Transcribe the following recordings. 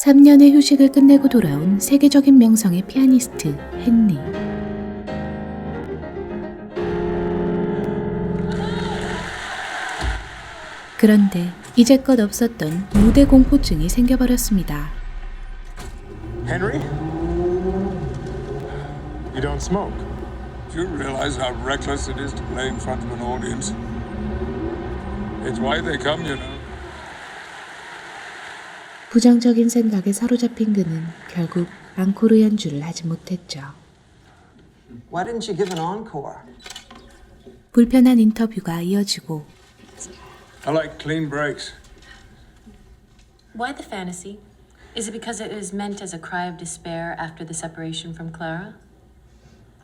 3년의 휴식을 끝내고 돌아온 세계적인 명성의 피아니스트 헨리. 그런데 이제껏 없었던 무대 공포증이 생겨버렸습니다. Henry? You don't smoke. Do you realize how reckless it is to play in front of an audience? It's why they come, you know. 부정적인 생각에 사로잡힌 그는 결국 앙코르 연주를 하지 못했죠. Why didn't you give an encore? 불편한 인터뷰가 이어지고 I like clean breaks. Why the fantasy? Is it because it was meant as a cry of despair after the separation from Clara?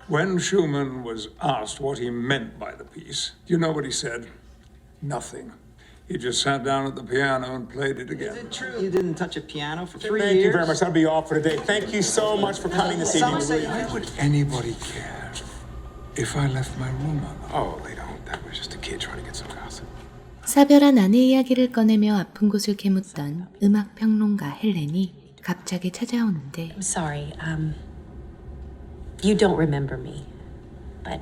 When Schumann was asked what he meant by the piece, do you know what he said? Nothing. He just sat down at the piano and played it again. True. You didn't touch a piano for three Thank years. you very much. That'll be all for today. Thank you so much for coming this evening. Some say Why would anybody care if I left my room on? Oh, they don't. That was just a kid trying to get some gossip. 사별한 아내 이야기를 꺼내며 아픈 곳을 캐묻던 음악 평론가 헬렌이 갑자기 찾아오는데 I'm sorry. Um, you don't remember me, but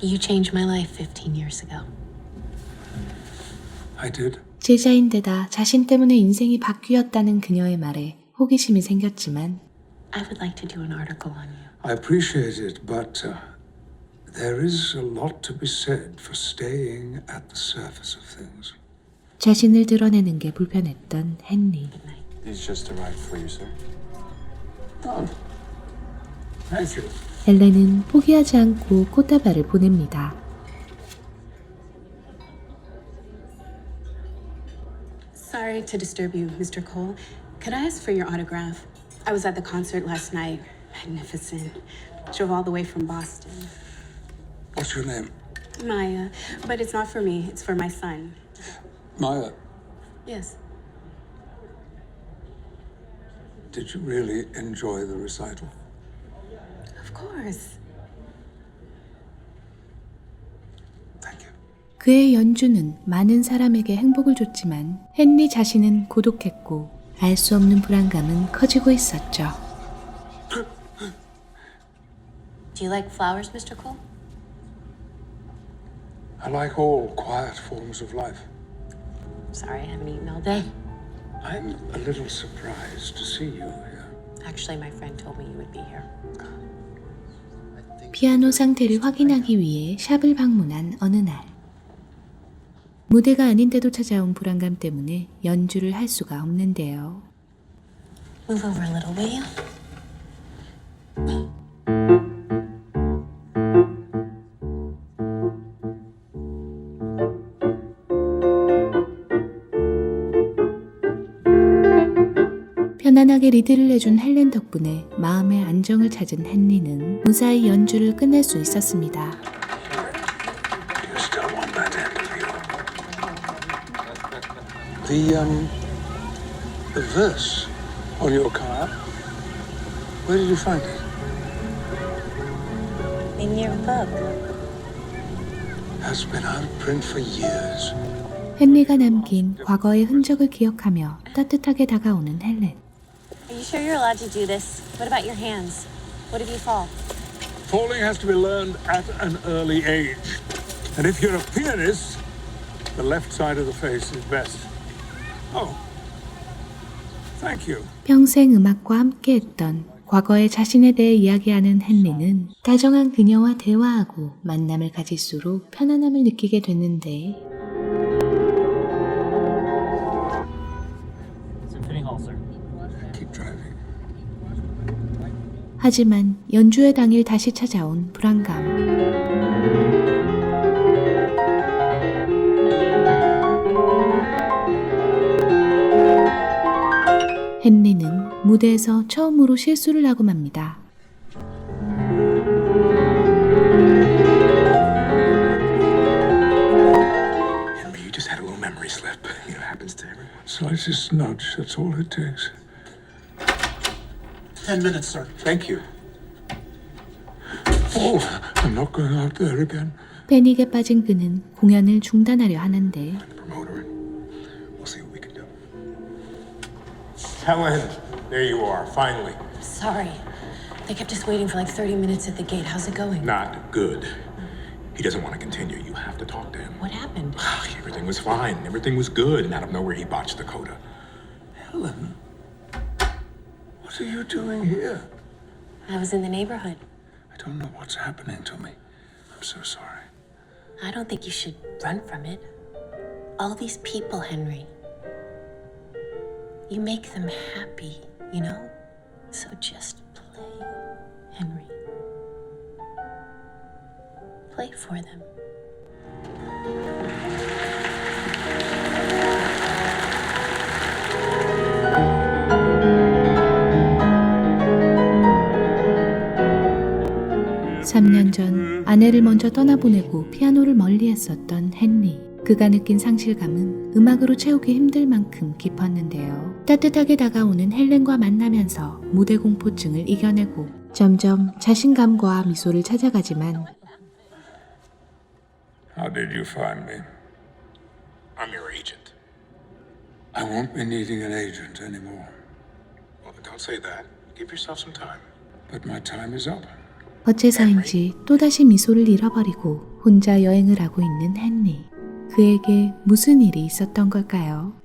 you changed my life 15 years ago. I did. 제자인데다 자신 때문에 인생이 바뀌었다는 그녀의 말에 호기심이 생겼지만 I would like to do an article on you. I appreciate it, but uh, there is a lot to be said for staying at the surface of things. 자신을 드러내는 게 불편했던 헨리. He's just arrived for you, sir. Thank you. 헬렌은 포기하지 않고 꽃다발을 보냅니다. Sorry to disturb you, Mr. Cole. Could I ask for your autograph? I was at the concert last night. Magnificent. Drove all the way from Boston. What's your name? Maya. But it's not for me, it's for my son. Maya. Yes. Did you really enjoy the recital? Of course. 그의 연주는 많은 사람에게 행복을 줬지만 헨리 자신은 고독했고 알 수 없는 불안감은 커지고 있었죠. Do you like flowers, Mr. Cole? I like all quiet forms of life. Sorry, I haven't eaten all day. I'm a little surprised to see you here. Actually, my friend told me you would be here. 피아노 상태를 확인하기 위해 샵을 방문한 어느 날. 무대가 아닌데도 찾아온 불안감 때문에 연주를 할 수가 없는데요. Move over a little, will you? 편안하게 리드를 해준 헬렌 덕분에 마음의 안정을 찾은 헨리는 무사히 연주를 끝낼 수 있었습니다. The um, the verse on your card. Where did you find it? In your book. Has been out of print for years. 헨리가 남긴 과거의 흔적을 기억하며 따뜻하게 다가오는 헬렌. Are you sure you're allowed to do this? What about your hands? What if you fall? Falling has to be learned at an early age. And if you're a pianist, the left side of the face is best. Oh. Thank you. 평생 음악과 함께했던 과거의 자신에 대해 이야기하는 헨리는 다정한 그녀와 대화하고 만남을 가질수록 편안함을 느끼게 됐는데. 하지만 연주회 당일 다시 찾아온 불안감. 헨리는 무대에서 처음으로 실수를 하고 맙니다. Henry, you just had a little memory slip. You know, happens to everyone. Slightest nudge, that's all it takes. Ten minutes, sir. Thank you. Oh, I'm not going out there again. 패닉에 빠진 그는 공연을 중단하려 하는데 Helen, there you are, finally. Sorry. They kept us waiting for like 30 minutes at the gate. How's it going? Not good. He doesn't want to continue. You have to talk to him. What happened? Everything was fine. Everything was good. And out of nowhere, he botched the coda. Helen, what are you doing here? I was in the neighborhood. I don't know what's happening to me. I'm so sorry. I don't think you should run from it. All these people, Henry. You make them happy, you know? So just play, Henry. Play for them. 삼년전 아내를 먼저 떠나보내고 피아노를 멀리했었던 헨리. 그가 느낀 상실감은 음악으로 채우기 힘들 만큼 깊었는데요. 따뜻하게 다가오는 헬렌과 만나면서 무대 공포증을 이겨내고 점점 자신감과 미소를 찾아가지만 How did you find me? I'm your agent. I won't be needing an agent anymore. Well, don't say that. Give yourself some time. But my time is up. 어째서인지 또다시 미소를 잃어버리고 혼자 여행을 하고 있는 헨리. 그에게 무슨 일이 있었던 걸까요?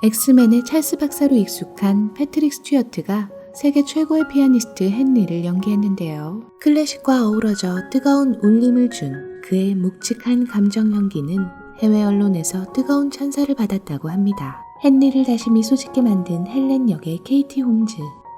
엑스맨의 찰스 박사로 익숙한 패트릭 스튜어트가 세계 최고의 피아니스트 헨리를 연기했는데요. 클래식과 어우러져 뜨거운 울림을 준 그의 묵직한 감정 연기는 해외 언론에서 뜨거운 찬사를 받았다고 합니다. 헨리를 다시 미소 짓게 만든 헬렌 역의 케이티 홈즈.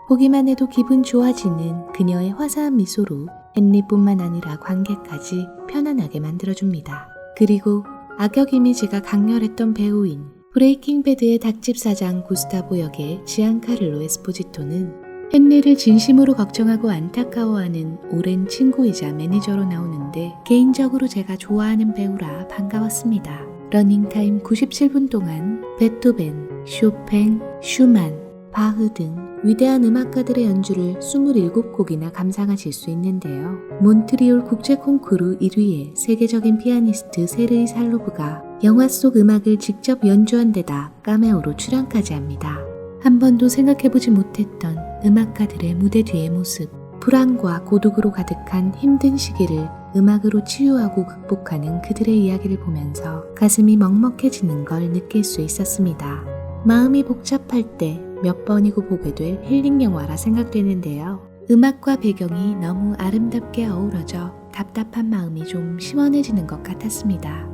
보기만 해도 기분 좋아지는 그녀의 화사한 미소로 헨리뿐만 아니라 관객까지 편안하게 만들어줍니다. 그리고 악역 이미지가 강렬했던 배우인 브레이킹 배드의 닭집 사장 구스타보 역의 지안카를로 에스포지토는 헨리를 진심으로 걱정하고 안타까워하는 오랜 친구이자 매니저로 나오는데 개인적으로 제가 좋아하는 배우라 반가웠습니다. 러닝타임 97분 동안 베토벤, 쇼팽, 슈만, 바흐 등 위대한 음악가들의 연주를 27곡이나 감상하실 수 있는데요. 몬트리올 국제 콩쿠르 1위의 세계적인 피아니스트 세르이 살로브가 영화 속 음악을 직접 연주한 데다 카메오로 출연까지 합니다. 한 번도 생각해보지 못했던 음악가들의 무대 뒤의 모습, 불안과 고독으로 가득한 힘든 시기를 음악으로 치유하고 극복하는 그들의 이야기를 보면서 가슴이 먹먹해지는 걸 느낄 수 있었습니다. 마음이 복잡할 때 몇 번이고 보게 될 힐링 영화라 생각되는데요. 음악과 배경이 너무 아름답게 어우러져 답답한 마음이 좀 시원해지는 것 같았습니다.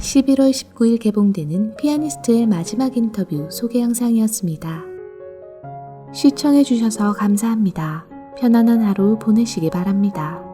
11월 19일 개봉되는 피아니스트의 마지막 인터뷰 소개 영상이었습니다. 시청해주셔서 감사합니다. 편안한 하루 보내시기 바랍니다.